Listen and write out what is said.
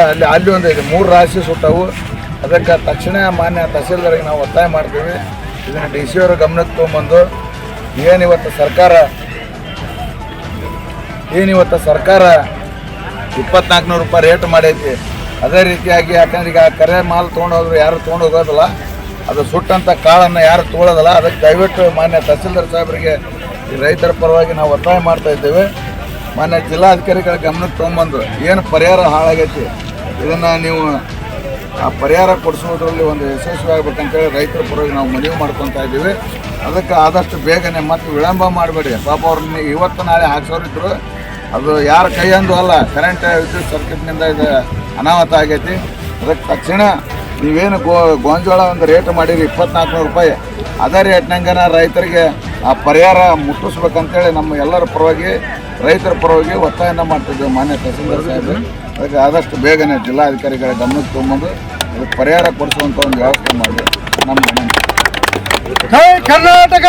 ಅಲ್ಲಿ ಅಲ್ಲಿ ಒಂದು ಇದೆ ಮೂರು ರಾಶಿ ಸುಟ್ಟವು. ಅದಕ್ಕೆ ತಕ್ಷಣ ಮಾನ್ಯ ತಹಸೀಲ್ದಾರಿಗೆ ನಾವು ಒತ್ತಾಯ ಮಾಡ್ತೀವಿ. ಇದನ್ನು ಡಿ ಸಿ ಅವರು ಗಮನಕ್ಕೆ ತೊಗೊಂಬಂದು ಏನಿವತ್ತು ಸರ್ಕಾರ ಏನಿವತ್ತು ಸರ್ಕಾರ ಇಪ್ಪತ್ನಾಲ್ಕುನೂರು ರೂಪಾಯಿ ರೇಟ್ ಮಾಡೈತಿ. ಅದೇ ರೀತಿಯಾಗಿ ಯಾಕಂದ್ರೆ ಈಗ ಕರೆ ಮಾಲ್ ತೊಗೊಂಡೋದ್ರು ಯಾರು ತೊಗೊಂಡು ಹೋಗೋದಿಲ್ಲ ಅದು ಸುಟ್ಟಂಥ ಕಾಳನ್ನು ಯಾರು ತೊಗೊಳೋದಿಲ್ಲ. ಅದಕ್ಕೆ ದಯವಿಟ್ಟು ಮಾನ್ಯ ತಹಸೀಲ್ದಾರ್ ಸಾಹೇಬರಿಗೆ ರೈತರ ಪರವಾಗಿ ನಾವು ಒತ್ತಾಯ ಮಾಡ್ತಾ ಇದ್ದೇವೆ. ಮಾನ್ಯ ಜಿಲ್ಲಾಧಿಕಾರಿಗಳ ಗಮನಕ್ಕೆ ತೊಗೊಂಬಂದು ಏನು ಪರಿಹಾರ ಹಾಳಾಗೈತಿ, ಇದನ್ನು ನೀವು ಆ ಪರಿಹಾರ ಕೊಡಿಸೋದ್ರಲ್ಲಿ ಒಂದು ಯಶಸ್ವಿಯಾಗಬೇಕಂತೇಳಿ ರೈತರ ಪರವಾಗಿ ನಾವು ಮನವಿ ಮಾಡ್ಕೊತಾ ಇದ್ದೀವಿ. ಅದಕ್ಕೆ ಆದಷ್ಟು ಬೇಗನೆ ಮತ್ತು ವಿಳಂಬ ಮಾಡಬೇಡಿ. ಪಾಪ ಅವ್ರನ್ನ ಇವತ್ತು ನಾಳೆ ಹಾಕ್ಸೋರಿದ್ರು, ಅದು ಯಾರ ಕೈಯಂದು ಅಲ್ಲ ಕರೆಂಟ್ ವಿದ್ಯುತ್ ಸರ್ಕ್ಯೂಟ್ನಿಂದ ಇದು ಅನಾಹುತ ಆಗೈತಿ. ಅದಕ್ಕೆ ತಕ್ಷಣ ನೀವೇನು ಗೋ ಗೋಂಜೋಳ ಒಂದು ರೇಟ್ ಮಾಡಿರಿ ಇಪ್ಪತ್ನಾಲ್ಕುನೂರು ರೂಪಾಯಿ. ಅದೇ ರೇಟ್ನಂಗನ ರೈತರಿಗೆ ಆ ಪರಿಹಾರ ಮುಟ್ಟಿಸ್ಬೇಕಂತೇಳಿ ನಮ್ಮ ಎಲ್ಲರ ಪರವಾಗಿ ರೈತರ ಪರವಾಗಿ ಒತ್ತಾಯನ ಮಾಡ್ತಿದ್ದೇವೆ ಮಾನ್ಯ ತಹಸೀಲ್ದಾರ್ ಸಾಹೇಬರು. ಅದಕ್ಕೆ ಆದಷ್ಟು ಬೇಗನೆ ಜಿಲ್ಲಾಧಿಕಾರಿಗಳ ಗಮನಕ್ಕೆ ತೊಗೊಂಬಂದು ಅದಕ್ಕೆ ಪರಿಹಾರ ಕೊಡಿಸುವಂಥ ಒಂದು ವ್ಯವಸ್ಥೆ ಮಾಡಿ ನಮ್ಮ ಕರ್ನಾಟಕ!